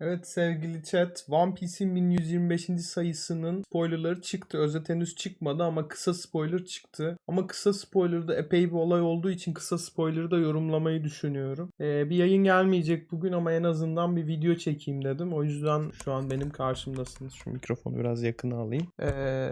Evet sevgili chat, One Piece'in 1125. sayısının spoilerları çıktı. Özet henüz çıkmadı ama kısa spoiler çıktı. Ama kısa spoilerda epey bir olay olduğu için kısa spoiler'ı da yorumlamayı düşünüyorum. Ee, bir yayın gelmeyecek bugün ama en azından bir video çekeyim dedim. O yüzden şu an benim karşımdasınız. Şu mikrofonu biraz yakına alayım. Ee,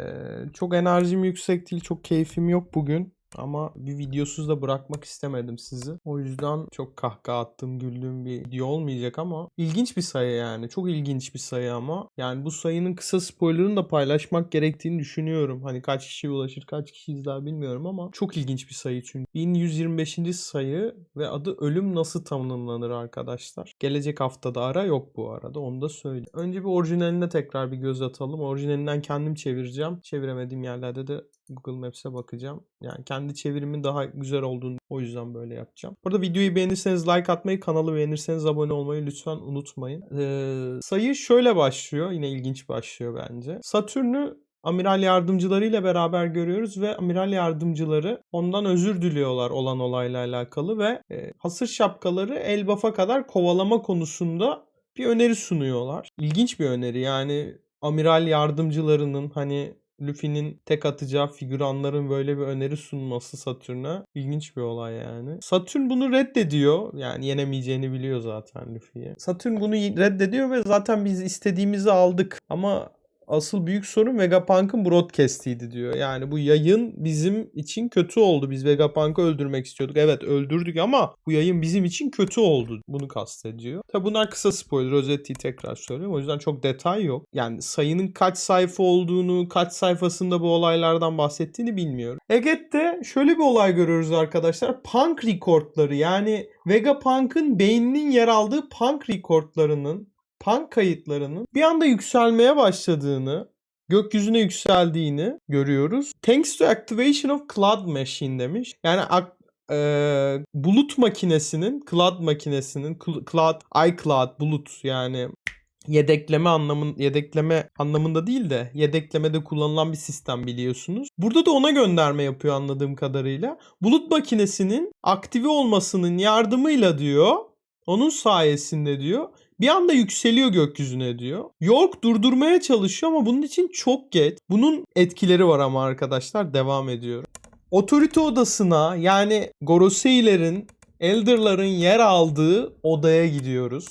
çok enerjim yüksek değil, çok keyfim yok bugün. Ama bir videosuz da bırakmak istemedim sizi. O yüzden çok kahkaha attığım, güldüğüm bir video olmayacak ama ilginç bir sayı yani. Çok ilginç bir sayı ama. Yani bu sayının kısa spoilerını da paylaşmak gerektiğini düşünüyorum. Hani kaç kişi ulaşır, kaç kişi izler bilmiyorum ama çok ilginç bir sayı çünkü. 1125. sayı ve adı Ölüm Nasıl Tanımlanır arkadaşlar. Gelecek haftada ara yok bu arada. Onu da söyleyeyim. Önce bir orijinaline tekrar bir göz atalım. Orijinalinden kendim çevireceğim. Çeviremediğim yerlerde de Google Maps'e bakacağım. Yani kendi çevirimin daha güzel olduğunu o yüzden böyle yapacağım. Burada videoyu beğenirseniz like atmayı, kanalı beğenirseniz abone olmayı lütfen unutmayın. Ee, sayı şöyle başlıyor. Yine ilginç başlıyor bence. Satürn'ü amiral yardımcılarıyla beraber görüyoruz ve amiral yardımcıları ondan özür diliyorlar olan olayla alakalı ve e, hasır şapkaları Elbaf'a kadar kovalama konusunda bir öneri sunuyorlar. İlginç bir öneri yani amiral yardımcılarının hani Luffy'nin tek atacağı figüranların böyle bir öneri sunması Satürn'e ilginç bir olay yani. Satürn bunu reddediyor. Yani yenemeyeceğini biliyor zaten Luffy'ye. Satürn bunu reddediyor ve zaten biz istediğimizi aldık. Ama asıl büyük sorun Vegapunk'ın broadcast'iydi diyor. Yani bu yayın bizim için kötü oldu. Biz Vegapunk'ı öldürmek istiyorduk. Evet öldürdük ama bu yayın bizim için kötü oldu. Bunu kastediyor. Tabi bunlar kısa spoiler. Özetliği tekrar söylüyorum. O yüzden çok detay yok. Yani sayının kaç sayfa olduğunu, kaç sayfasında bu olaylardan bahsettiğini bilmiyorum. Eget'te şöyle bir olay görüyoruz arkadaşlar. Punk recordları yani Vegapunk'ın beyninin yer aldığı punk recordlarının punk kayıtlarının bir anda yükselmeye başladığını, gökyüzüne yükseldiğini görüyoruz. Thanks to activation of Cloud Machine demiş. Yani e, bulut makinesinin, Cloud makinesinin, cl- Cloud, iCloud, bulut yani yedekleme anlamın yedekleme anlamında değil de yedeklemede kullanılan bir sistem biliyorsunuz. Burada da ona gönderme yapıyor anladığım kadarıyla. Bulut makinesinin aktive olmasının yardımıyla diyor, onun sayesinde diyor bir anda yükseliyor gökyüzüne diyor. York durdurmaya çalışıyor ama bunun için çok geç. Bunun etkileri var ama arkadaşlar devam ediyorum. Otorite odasına yani Gorosei'lerin, Elder'ların yer aldığı odaya gidiyoruz.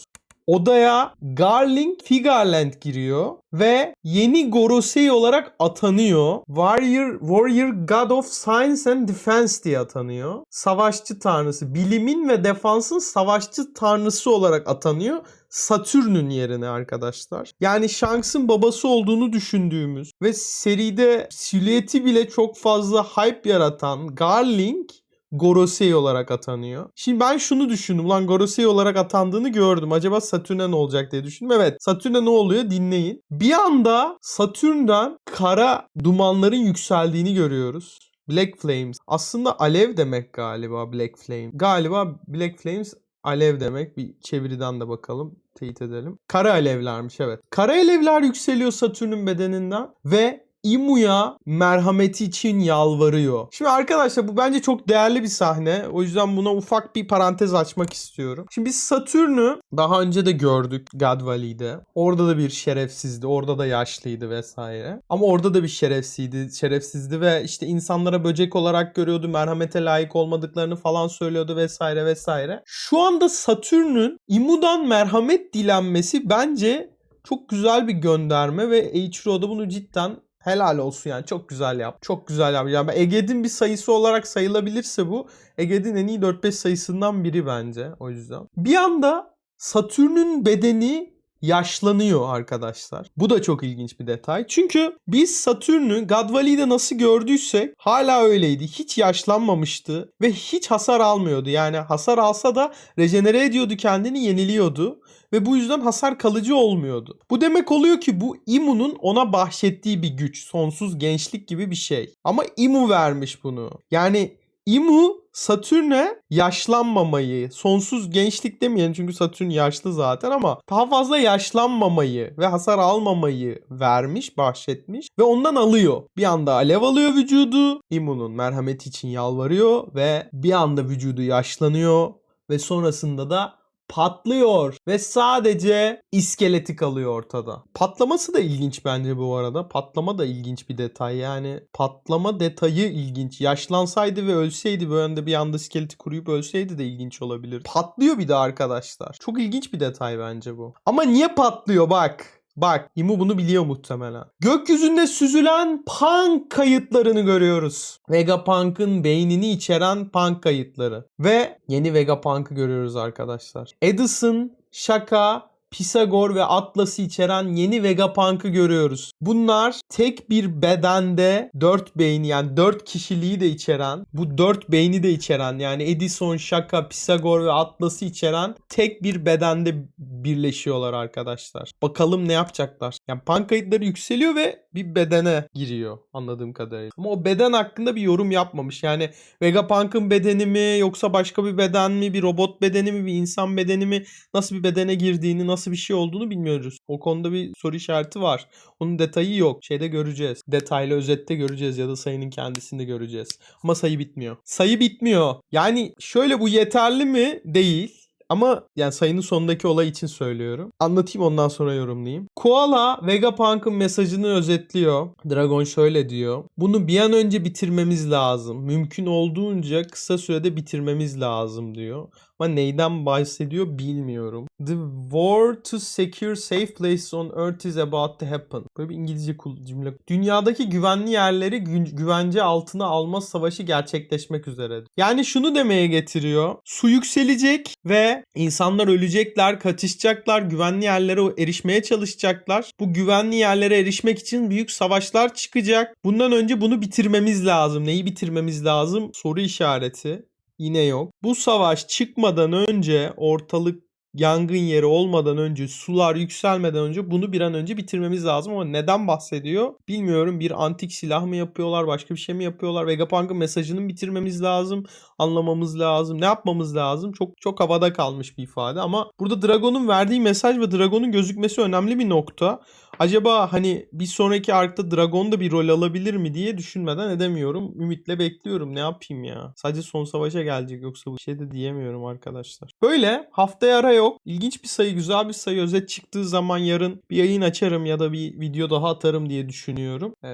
Odaya Garling Figarland giriyor ve yeni Gorosei olarak atanıyor. Warrior, Warrior God of Science and Defense diye atanıyor. Savaşçı tanrısı, bilimin ve defansın savaşçı tanrısı olarak atanıyor. Satürn'ün yerine arkadaşlar. Yani Shanks'ın babası olduğunu düşündüğümüz ve seride silüeti bile çok fazla hype yaratan Garling Gorosei olarak atanıyor. Şimdi ben şunu düşündüm. Lan Gorosei olarak atandığını gördüm. Acaba Satürn'e ne olacak diye düşündüm. Evet Satürn'e ne oluyor dinleyin. Bir anda Satürn'den kara dumanların yükseldiğini görüyoruz. Black Flames. Aslında alev demek galiba Black Flame. Galiba Black Flames alev demek. Bir çeviriden de bakalım. Teyit edelim. Kara alevlermiş evet. Kara alevler yükseliyor Satürn'ün bedeninden ve Imu'ya merhameti için yalvarıyor. Şimdi arkadaşlar bu bence çok değerli bir sahne. O yüzden buna ufak bir parantez açmak istiyorum. Şimdi biz Satürn'ü daha önce de gördük God Valley'de. Orada da bir şerefsizdi. Orada da yaşlıydı vesaire. Ama orada da bir şerefsizdi, şerefsizdi ve işte insanlara böcek olarak görüyordu. Merhamete layık olmadıklarını falan söylüyordu vesaire vesaire. Şu anda Satürn'ün Imu'dan merhamet dilenmesi bence çok güzel bir gönderme ve Eiichiro da bunu cidden Helal olsun yani çok güzel yap. Çok güzel yap. Yani Eged'in bir sayısı olarak sayılabilirse bu Eged'in en iyi 4-5 sayısından biri bence o yüzden. Bir anda Satürn'ün bedeni yaşlanıyor arkadaşlar. Bu da çok ilginç bir detay. Çünkü biz Satürn'ü God Valley'de nasıl gördüysek hala öyleydi. Hiç yaşlanmamıştı ve hiç hasar almıyordu. Yani hasar alsa da rejenere ediyordu kendini yeniliyordu ve bu yüzden hasar kalıcı olmuyordu. Bu demek oluyor ki bu Imu'nun ona bahşettiği bir güç, sonsuz gençlik gibi bir şey. Ama Imu vermiş bunu. Yani Imu Satürn'e yaşlanmamayı, sonsuz gençlik demeyelim çünkü Satürn yaşlı zaten ama daha fazla yaşlanmamayı ve hasar almamayı vermiş, bahşetmiş ve ondan alıyor. Bir anda alev alıyor vücudu, Imu'nun merhameti için yalvarıyor ve bir anda vücudu yaşlanıyor ve sonrasında da patlıyor ve sadece iskeleti kalıyor ortada. Patlaması da ilginç bence bu arada. Patlama da ilginç bir detay. Yani patlama detayı ilginç. Yaşlansaydı ve ölseydi böyle bir anda iskeleti kuruyup ölseydi de ilginç olabilir. Patlıyor bir de arkadaşlar. Çok ilginç bir detay bence bu. Ama niye patlıyor bak. Bak İmu bunu biliyor muhtemelen. Gökyüzünde süzülen punk kayıtlarını görüyoruz. Vegapunk'ın beynini içeren punk kayıtları. Ve yeni Vegapunk'ı görüyoruz arkadaşlar. Edison, Shaka, Pisagor ve Atlas'ı içeren yeni Vegapunk'ı görüyoruz. Bunlar tek bir bedende dört beyin yani dört kişiliği de içeren, bu dört beyni de içeren yani Edison, Shaka, Pisagor ve Atlas'ı içeren tek bir bedende birleşiyorlar arkadaşlar. Bakalım ne yapacaklar. Yani punk kayıtları yükseliyor ve bir bedene giriyor anladığım kadarıyla. Ama o beden hakkında bir yorum yapmamış. Yani Vegapunk'ın bedeni mi yoksa başka bir beden mi, bir robot bedeni mi, bir insan bedeni mi, nasıl bir bedene girdiğini, nasıl bir şey olduğunu bilmiyoruz. O konuda bir soru işareti var. Onun detayı yok. Şeyde göreceğiz. Detaylı özette göreceğiz ya da sayının kendisinde göreceğiz. Ama sayı bitmiyor. Sayı bitmiyor. Yani şöyle bu yeterli mi? Değil. Ama yani sayının sonundaki olay için söylüyorum. Anlatayım ondan sonra yorumlayayım. Koala Vegapunk'ın mesajını özetliyor. Dragon şöyle diyor. Bunu bir an önce bitirmemiz lazım. Mümkün olduğunca kısa sürede bitirmemiz lazım diyor. Ama neyden bahsediyor bilmiyorum. The war to secure safe places on earth is about to happen. Böyle bir İngilizce cümle. Dünyadaki güvenli yerleri gü- güvence altına alma savaşı gerçekleşmek üzere. Yani şunu demeye getiriyor. Su yükselecek ve insanlar ölecekler, kaçışacaklar, güvenli yerlere erişmeye çalışacaklar. Bu güvenli yerlere erişmek için büyük savaşlar çıkacak. Bundan önce bunu bitirmemiz lazım. Neyi bitirmemiz lazım? Soru işareti yine yok. Bu savaş çıkmadan önce ortalık yangın yeri olmadan önce sular yükselmeden önce bunu bir an önce bitirmemiz lazım ama neden bahsediyor? Bilmiyorum. Bir antik silah mı yapıyorlar başka bir şey mi yapıyorlar? Vegapunk'ın mesajını bitirmemiz lazım? Anlamamız lazım. Ne yapmamız lazım? Çok çok havada kalmış bir ifade ama burada Dragon'un verdiği mesaj ve Dragon'un gözükmesi önemli bir nokta acaba hani bir sonraki arkta Dragon da bir rol alabilir mi diye düşünmeden edemiyorum. Ümitle bekliyorum. Ne yapayım ya? Sadece son savaşa gelecek yoksa bu şey de diyemiyorum arkadaşlar. Böyle haftaya ara yok. İlginç bir sayı, güzel bir sayı. Özet çıktığı zaman yarın bir yayın açarım ya da bir video daha atarım diye düşünüyorum. Ee,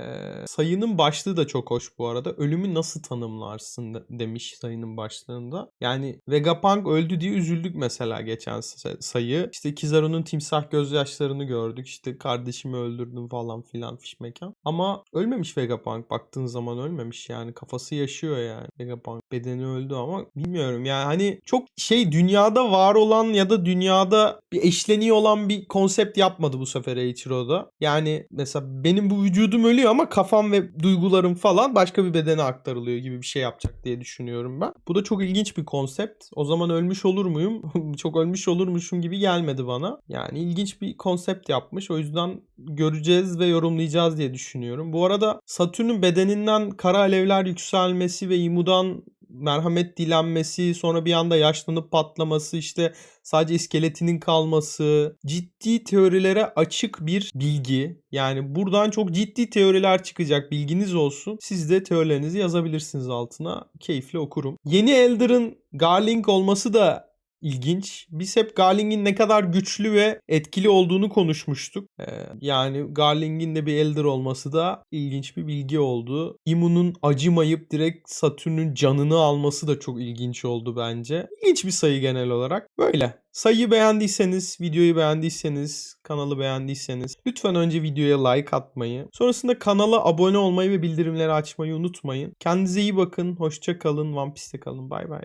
sayının başlığı da çok hoş bu arada. Ölümü nasıl tanımlarsın de- demiş sayının başlığında. Yani Vegapunk öldü diye üzüldük mesela geçen sa- sayı. İşte Kizaru'nun timsah gözyaşlarını gördük. İşte kardeşimi öldürdüm falan filan fiş mekan. Ama ölmemiş Vegapunk. Baktığın zaman ölmemiş yani. Kafası yaşıyor yani. Vegapunk bedeni öldü ama bilmiyorum yani hani çok şey dünyada var olan ya da dünyada bir eşleniği olan bir konsept yapmadı bu sefer Eiichiro'da. Yani mesela benim bu vücudum ölüyor ama kafam ve duygularım falan başka bir bedene aktarılıyor gibi bir şey yapacak diye düşünüyorum ben. Bu da çok ilginç bir konsept. O zaman ölmüş olur muyum? çok ölmüş olurmuşum gibi gelmedi bana. Yani ilginç bir konsept yapmış. O yüzden göreceğiz ve yorumlayacağız diye düşünüyorum. Bu arada Satürn'ün bedeninden kara alevler yükselmesi ve Imu'dan merhamet dilenmesi, sonra bir anda yaşlanıp patlaması, işte sadece iskeletinin kalması, ciddi teorilere açık bir bilgi. Yani buradan çok ciddi teoriler çıkacak bilginiz olsun. Siz de teorilerinizi yazabilirsiniz altına. Keyifle okurum. Yeni Elder'ın Garling olması da ilginç. Biz hep Garling'in ne kadar güçlü ve etkili olduğunu konuşmuştuk. Ee, yani Garling'in de bir Elder olması da ilginç bir bilgi oldu. Imu'nun acımayıp direkt Satürn'ün canını alması da çok ilginç oldu bence. İlginç bir sayı genel olarak. Böyle. Sayıyı beğendiyseniz, videoyu beğendiyseniz, kanalı beğendiyseniz lütfen önce videoya like atmayı, sonrasında kanala abone olmayı ve bildirimleri açmayı unutmayın. Kendinize iyi bakın, hoşça kalın, One Piece'te kalın. Bay bay.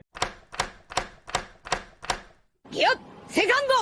よセカンド